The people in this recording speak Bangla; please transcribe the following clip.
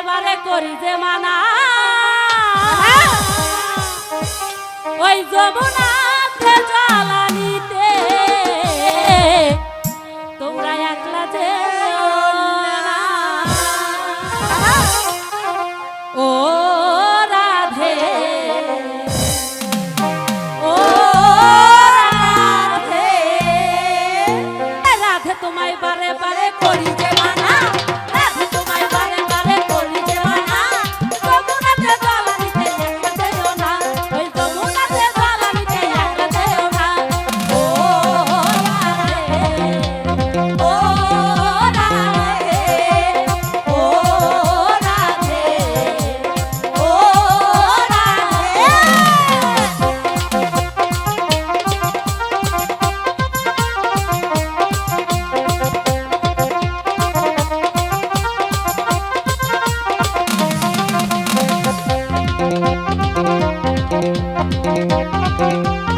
করি যে মানা। ওই যমুনাতে জ্বালানিতে। তোমরা একলা যে ও রাধে। ও রাধে। রাধে, তোমায় বারে বারে Música